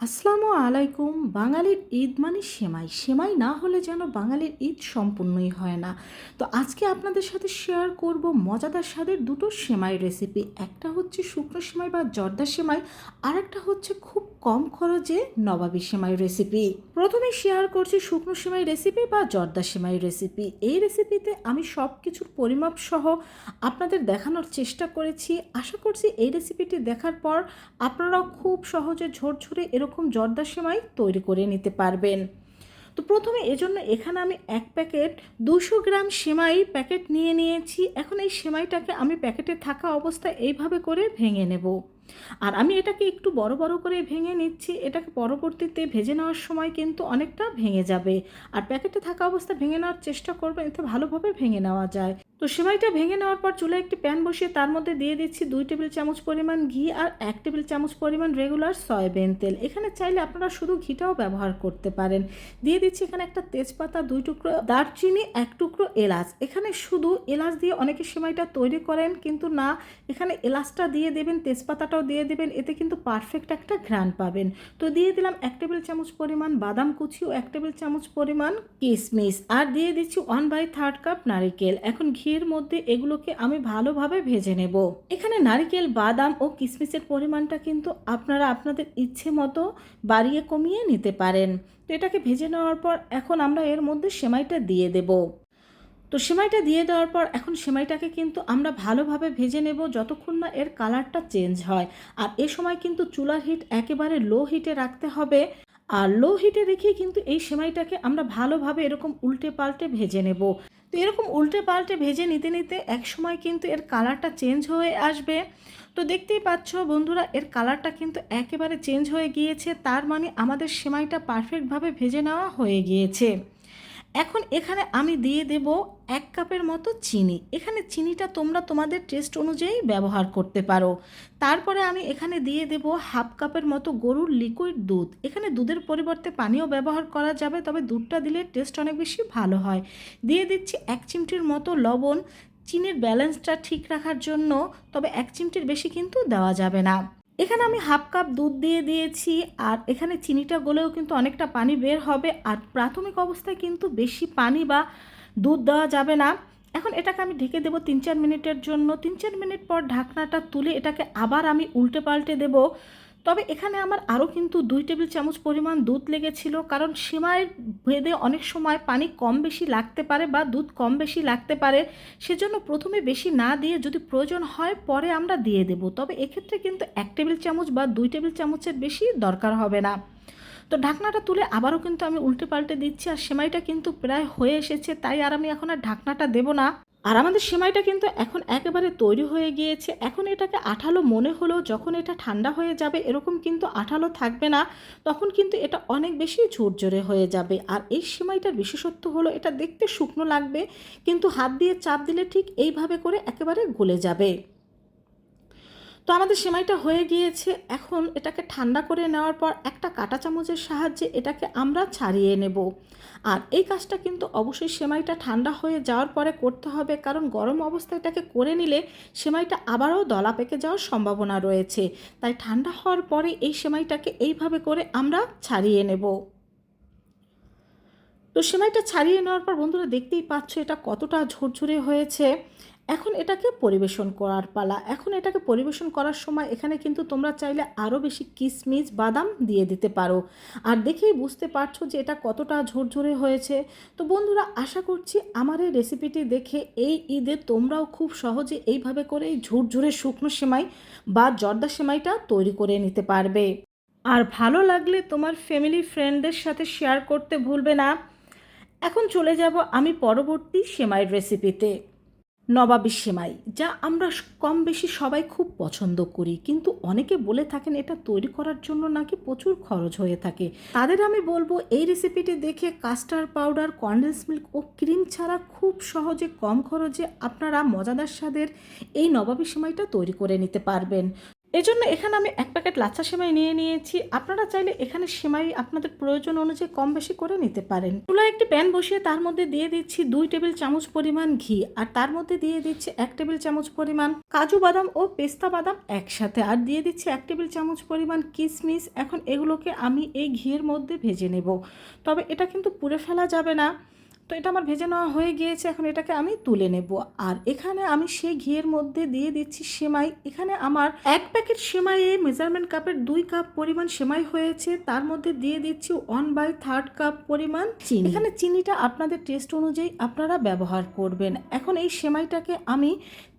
আসসালামু আলাইকুম। বাঙালির ঈদ মানে সেমাই। সেমাই না হলে যেন বাঙালির ঈদ সম্পূর্ণই হয় না। তো আজকে আপনাদের সাথে শেয়ার করব মজাদার স্বাদের দুটো সেমাই রেসিপি একটা হচ্ছে শুকনো সেমাই বা জর্দা সেমাই আর একটা হচ্ছে খুব কম খরচে নবাবী সেমাই রেসিপি প্রথমে শেয়ার করছি শুকনো সেমাই রেসিপি বা জর্দা সেমাই রেসিপি এই রেসিপিতে আমি সব কিছুর পরিমাপ সহ আপনাদের দেখানোর চেষ্টা করেছি। আশা করছি এই রেসিপিটি দেখার পর আপনারাও খুব সহজে ঝরঝরে এরকম জর্দা সেমাই তৈরি করে নিতে পারবেন। তো প্রথমে এজন্য এখানে আমি এক প্যাকেট দুশো গ্রাম সেমাই প্যাকেট নিয়ে নিয়েছি। এখন এই সেমাইটাকে আমি প্যাকেটে থাকা অবস্থায় এইভাবে করে ভেঙে নেব। আর আমি এটাকে একটু বড় বড় করে ভেঙে নিচ্ছি, এটাকে পরবর্তীতে ভেজে নেওয়ার সময় কিন্তু অনেকটা ভেঙে যাবে। আর প্যাকেটে থাকা অবস্থা ভেঙে নেওয়ার চেষ্টা করবেন, এতে ভালোভাবে ভেঙে নেওয়া যায়। তো সেমাইটা ভেঙে নেওয়ার পর চুলে একটি প্যান বসিয়ে তার মধ্যে দিয়ে দিচ্ছি দুই টেবিল চামচ পরিমাণ ঘি আর এক টেবিল চামচ পরিমাণ রেগুলার সয়াবিন তেল। এখানে চাইলে আপনারা শুধু ঘিটাও ব্যবহার করতে পারেন। দিয়ে দিচ্ছি এখানে একটা তেজপাতা দুই টুকরো, দারচিনি এক টুকরো এলাচ। এখানে শুধু এলাচ দিয়ে অনেকে সেমাইটা তৈরি করেন, কিন্তু না, এখানে এলাচটা দিয়ে দেবেন তেজপাতাটাও দিয়ে দেবেন, এতে কিন্তু পারফেক্ট একটা ঘ্রাণ পাবেন। তো দিয়ে দিলাম এক টেবিল চামচ পরিমাণ বাদাম কুচি ও এক টেবিল চামচ পরিমাণ কিশমিশ আর দিয়ে দিচ্ছি ওয়ান বাই থার্ড কাপ নারিকেল। এখন ঘির মধ্যে এগুলোকে আমি ভালোভাবে ভেজে নেব। এখানে নারিকেল, বাদাম ও কিশমিশের পরিমাণটা কিন্তু আপনারা আপনাদের ইচ্ছে মতো বাড়িয়ে কমিয়ে নিতে পারেন। তো এটাকে ভেজে নেওয়ার পর এখন আমরা এর মধ্যে সেমাইটা দিয়ে দেব। তো সেমাইটা দিয়ে দেওয়ার পর এখন সেমাইটাকে কিন্তু আমরা ভালোভাবে ভেজে নেব যতক্ষণ না এর কালারটা চেঞ্জ হয়। আর এ সময় কিন্তু চুলার হিট একেবারে লো হিটে রাখতে হবে। আর লো হিটে রেখে কিন্তু এই সেমাইটাকে আমরা ভালোভাবে এরকম উল্টে পাল্টে ভেজে নেব। তো এরকম উল্টে পাল্টে ভেজে নিতে নিতে এক সময় কিন্তু এর কালারটা চেঞ্জ হয়ে আসবে। তো দেখতেই পাচ্ছ বন্ধুরা, এর কালারটা কিন্তু একেবারে চেঞ্জ হয়ে গিয়েছে। তার মানে আমাদের সেমাইটা পারফেক্টভাবে ভেজে নেওয়া হয়ে গিয়েছে। এখন এখানে আমি দিয়ে দেব এক কাপের মতো চিনি। এখানে চিনিটা তোমরা তোমাদের টেস্ট অনুযায়ী ব্যবহার করতে পারো। তারপরে আমি এখানে দিয়ে দেব হাফ কাপের মতো গরুর লিকুইড দুধ। এখানে দুধের পরিবর্তে পানিও ব্যবহার করা যাবে, তবে দুধটা দিলে টেস্ট অনেক বেশি ভালো হয়। দিয়ে দিচ্ছি এক চিমটির মতো লবণ। চিনির ব্যালেন্সটা ঠিক রাখার জন্য, তবে এক চিমটির বেশি কিন্তু দেওয়া যাবে না। এখানে আমি হাফ কাপ দুধ দিয়ে দিয়েছি, আর এখানে চিনিটা গলেও কিন্তু অনেকটা পানি বের হবে, আর প্রাথমিক অবস্থায় কিন্তু বেশি পানি বা দুধ দেওয়া যাবে না। এখন এটাকে আমি ঢেকে দেবো তিন চার মিনিটের জন্য। তিন চার মিনিট পর ঢাকনাটা তুলে এটাকে আবার আমি উল্টে পাল্টে দেবো। তবে এখানে আমার আরও কিন্তু দুই টেবিল চামচ পরিমাণ দুধ লেগেছিল, কারণ সেমাইয়ের ভেদে অনেক সময় পানি কম বেশি লাগতে পারে বা দুধ কম বেশি লাগতে পারে, সেজন্য প্রথমে বেশি না দিয়ে যদি প্রয়োজন হয় পরে আমরা দিয়ে দেব। তবে এক্ষেত্রে কিন্তু এক টেবিল চামচ বা দুই টেবিল চামচের বেশি দরকার হবে না। তো ঢাকনাটা তুলে আবারও কিন্তু আমি উল্টে পাল্টে দিচ্ছি, আর সেমাইটা কিন্তু প্রায় হয়ে এসেছে, তাই আর আমি এখন আর ঢাকনাটা দেবো না। আর আমাদের সেমাইটা কিন্তু এখন একেবারে তৈরি হয়ে গিয়েছে। এখন এটাকে আঠালো মনে হলেও যখন এটা ঠান্ডা হয়ে যাবে, এরকম কিন্তু আঠালো থাকবে না, তখন কিন্তু এটা অনেক বেশি ঝোরঝোরে হয়ে যাবে। আর এই সেমাইটার বিশেষত্ব হলো এটা দেখতে শুকনো লাগবে, কিন্তু হাত দিয়ে চাপ দিলে ঠিক এইভাবে করে একেবারে গলে যাবে। তো আমাদের সেমাইটা হয়ে গিয়েছে। এখন এটাকে ঠান্ডা করে নেওয়ার পর একটা কাঁটা চামচের সাহায্যে এটাকে আমরা ছাড়িয়ে নেব। আর এই কাজটা কিন্তু অবশ্যই সেমাইটা ঠান্ডা হয়ে যাওয়ার পরে করতে হবে, কারণ গরম অবস্থায় এটাকে করে নিলে সেমাইটা আবারও দলা পেকে যাওয়ার সম্ভাবনা রয়েছে। তাই ঠান্ডা হওয়ার পরে এই সেমাইটাকে এইভাবে করে আমরা ছাড়িয়ে নেব। তো সেমাইটা ছাড়িয়ে নেওয়ার পর বন্ধুরা দেখতেই পাচ্ছ এটা কতটা ঝরঝরে হয়েছে। এখন এটাকে পরিবেশন করার পালা। এখন এটাকে পরিবেশন করার সময় এখানে কিন্তু তোমরা চাইলে আরও বেশি কিশমিশ বাদাম দিয়ে দিতে পারো। আর দেখেই বুঝতে পারছ যে এটা কতটা ঝরঝরে হয়েছে। তো বন্ধুরা, আশা করছি আমার এই রেসিপিটি দেখে এই ঈদে তোমরাও খুব সহজে এইভাবে করে ঝুরঝুরে শুকনো সেমাই বা জর্দা সেমাইটা তৈরি করে নিতে পারবে। আর ভালো লাগলে তোমার ফ্যামিলি ফ্রেন্ডদের সাথে শেয়ার করতে ভুলবে না। এখন চলে যাব আমি পরবর্তী সেমাইয়ের রেসিপিতে নবাবী সেমাই, যা আমরা কম বেশি সবাই খুব পছন্দ করি। কিন্তু অনেকে বলে থাকেন এটা তৈরি করার জন্য নাকি প্রচুর খরচ হয়ে থাকে। তাদের আমি বলব, এই রেসিপিটি দেখে কাস্টার্ড পাউডার কন্ডেন্স মিল্ক ও ক্রিম ছাড়া খুব সহজে কম খরচে আপনারা মজাদার স্বাদের এই নবাবী সেমাইটা তৈরি করে নিতে পারবেন। এজন্য এখানে আমি এক প্যাকেট লাচ্ছা সেমাই নিয়ে নিয়েছি। আপনারা চাইলে এখানে সেমাই আপনাদের প্রয়োজন অনুযায়ী কম বেশি করে নিতে পারেন। চুলায় একটি প্যান বসিয়ে তার মধ্যে দিয়ে দিচ্ছি দুই টেবিল চামচ পরিমাণ ঘি আর তার মধ্যে দিয়ে দিচ্ছি এক টেবিল চামচ পরিমাণ কাজু বাদাম ও পেস্তা বাদাম একসাথে আর দিয়ে দিচ্ছি এক টেবিল চামচ পরিমাণ কিশমিশ এখন এগুলোকে আমি এই ঘিয়ের মধ্যে ভেজে নেব। তবে এটা কিন্তু পুড়ে ফেলা যাবে না। তো এটা আমার ভেজে নেওয়া হয়ে গিয়েছে, এখন এটাকে আমি তুলে নেব। আর এখানে আমি সেই ঘিয়ের মধ্যে দিয়ে দিচ্ছি সেমাই। এখানে আমার এক প্যাকেট সেমাইয়ে মেজারমেন্ট কাপের দুই কাপ পরিমাণ সেমাই হয়েছে। তার মধ্যে দিয়ে দিচ্ছি ওয়ান বাই থার্ড কাপ পরিমাণ চিনি। এখানে চিনিটা আপনাদের টেস্ট অনুযায়ী আপনারা ব্যবহার করবেন। এখন এই সেমাইটাকে আমি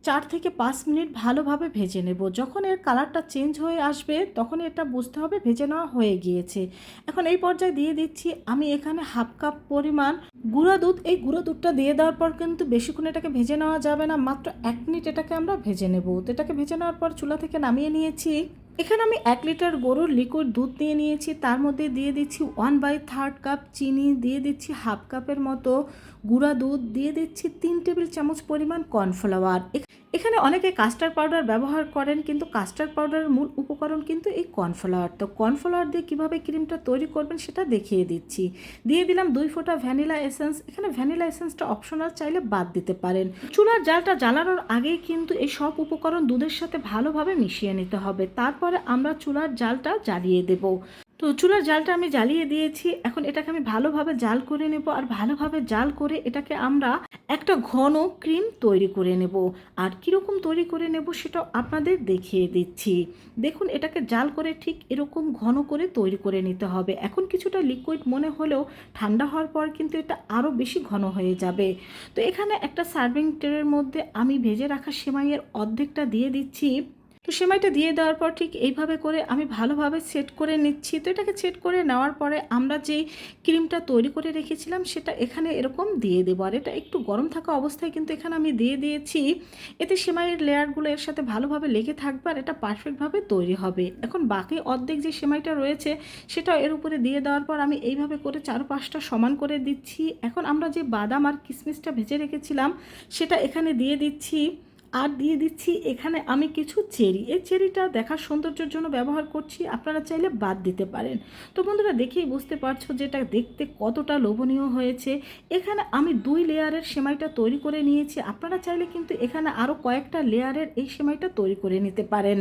চার থেকে পাঁচ মিনিট ভালোভাবে ভেজে নেব। যখন এর কালারটা চেঞ্জ হয়ে আসবে তখন এটা বুঝতে হবে ভেজে নেওয়া হয়ে গিয়েছে। এখন এই পর্যায়ে দিয়ে দিচ্ছি আমি এখানে হাফ কাপ পরিমাণ গুঁড়া দুধ। এই গুঁড়ো দুধটা দিয়ে দেওয়ার পর কিন্তু বেশিক্ষণ এটাকে ভেজে নেওয়া যাবে না, মাত্র এক মিনিট এটাকে আমরা ভেজে নেব। তো এটাকে ভেজে নেওয়ার পর চুলা থেকে নামিয়ে নিয়েছি। এখানে আমি এক লিটার গরুর লিকুইড দুধ নিয়ে নিয়েছি। তার মধ্যে দিয়ে দিচ্ছি ওয়ান বাই থার্ড কাপ চিনি, দিয়ে দিচ্ছি হাফ কাপের মতো গুঁড়া দুধ দিয়ে দিচ্ছি তিন টেবিল চামচ পরিমাণ কর্নফ্লাওয়ার। এখানে অনেকে কাস্টার্ড পাউডার ব্যবহার করেন, কিন্তু কাস্টার্ড পাউডারের মূল উপকরণ কিন্তু এই কর্নফ্লাওয়ার। তো কর্নফ্লাওয়ার দিয়ে কীভাবে ক্রিমটা তৈরি করবেন সেটা দেখিয়ে দিচ্ছি। দিয়ে দিলাম দুই ফোঁটা ভ্যানিলা এসেন্স। এখানে ভ্যানিলা এসেন্সটা অপশনাল চাইলে বাদ দিতে পারেন। চুলার জালটা জ্বালানোর আগেই কিন্তু এই সব উপকরণ দুধের সাথে ভালোভাবে মিশিয়ে নিতে হবে। তারপরে আমরা চুলার জালটা জ্বালিয়ে দেবো। তো চুলার জালটা আমি জ্বালিয়ে দিয়েছি। এখন এটাকে আমি ভালোভাবে জাল করে নেব আর ভালোভাবে জাল করে এটাকে আমরা একটা ঘন ক্রিম তৈরি করে নেব। আর কীরকম তৈরি করে নেব সেটা আপনাদের দেখিয়ে দিচ্ছি। দেখুন, এটাকে জাল করে ঠিক এরকম ঘন করে তৈরি করে নিতে হবে। এখন কিছুটা লিকুইড মনে হলেও ঠান্ডা হওয়ার পর কিন্তু এটা আরও বেশি ঘন হয়ে যাবে। তো এখানে একটা সার্ভিং ট্রের মধ্যে আমি ভেজে রাখা সেমাইয়ের অর্ধেকটা দিয়ে দিচ্ছি। তো সেমাইটা দিয়ে দেওয়ার পর ঠিক এইভাবে করে আমি ভালোভাবে সেট করে নিচ্ছি। তো এটাকে সেট করে নেওয়ার পরে আমরা যেই ক্রিমটা তৈরি করে রেখেছিলাম সেটা এখানে এরকম দিয়ে দেবো। আর এটা একটু গরম থাকা অবস্থায় কিন্তু এখানে আমি দিয়ে দিয়েছি। এতে সেমাইয়ের লেয়ারগুলো এর সাথে ভালোভাবে লেগে থাকবে আর এটা পারফেক্টভাবে তৈরি হবে। এখন বাকি অর্ধেক যে সেমাইটা রয়েছে সেটা এর উপরে দিয়ে দেওয়ার পর আমি এইভাবে করে চার পাঁচটা সমান করে দিচ্ছি। এখন আমরা যে বাদাম আর কিশমিশটা ভেজে রেখেছিলাম সেটা এখানে দিয়ে দিচ্ছি। আর দিয়ে দিচ্ছি এখানে আমি কিছু চেরি। এই চেরিটা দেখার সৌন্দর্যের জন্য ব্যবহার করছি, আপনারা চাইলে বাদ দিতে পারেন। তো বন্ধুরা, দেখেই বুঝতে পারছ যে এটা দেখতে কতটা লোভনীয় হয়েছে। এখানে আমি দুই লেয়ারের সেমাইটা তৈরি করে নিয়েছি। আপনারা চাইলে কিন্তু এখানে আরও কয়েকটা লেয়ারের এই সেমাইটা তৈরি করে নিতে পারেন।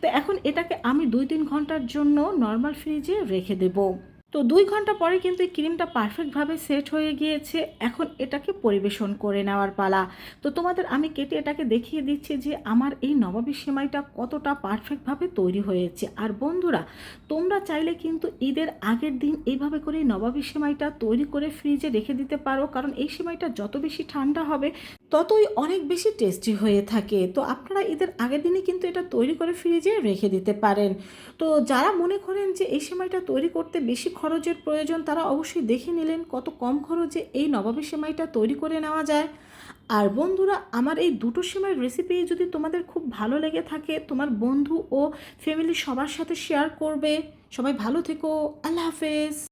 তো এখন এটাকে আমি দুই তিন ঘণ্টার জন্য নর্মাল ফ্রিজে রেখে দেবো। তো দুই ঘণ্টা পরে কিন্তু এই ক্রিমটা পারফেক্টভাবে সেট হয়ে গিয়েছে। এখন এটাকে পরিবেশন করে নেওয়ার পালা। তো তোমাদের আমি কেটে এটাকে দেখিয়ে দিচ্ছি যে আমার এই নবাবী সেমাইটা কতটা পারফেক্টভাবে তৈরি হয়েছে। আর বন্ধুরা, তোমরা চাইলে কিন্তু ঈদের আগের দিন এইভাবে করে নবাবী সেমাইটা তৈরি করে ফ্রিজে রেখে দিতে পারো। কারণ এই সেমাইটা যত বেশি ঠান্ডা হবে ততই অনেক বেশি টেস্টি হয়ে থাকে। তো আপনারা ঈদের আগের দিনই কিন্তু এটা তৈরি করে ফ্রিজে রেখে দিতে পারেন। তো যারা মনে করেন যে এই সেমাইটা তৈরি করতে বেশি খরচের প্রয়োজন, তারা অবশ্যই দেখে নিলেন কত কম খরচে এই নবাবী সেমাইটা তৈরি করে নেওয়া যায়। আর বন্ধুরা, আমার এই দুটো সেমাইয়ের রেসিপি যদি তোমাদের খুব ভালো লেগে থাকে, তোমার বন্ধু ও ফ্যামিলি সবার সাথে শেয়ার করবে। সবাই ভালো থেকো, আল্লাহ হাফেজ।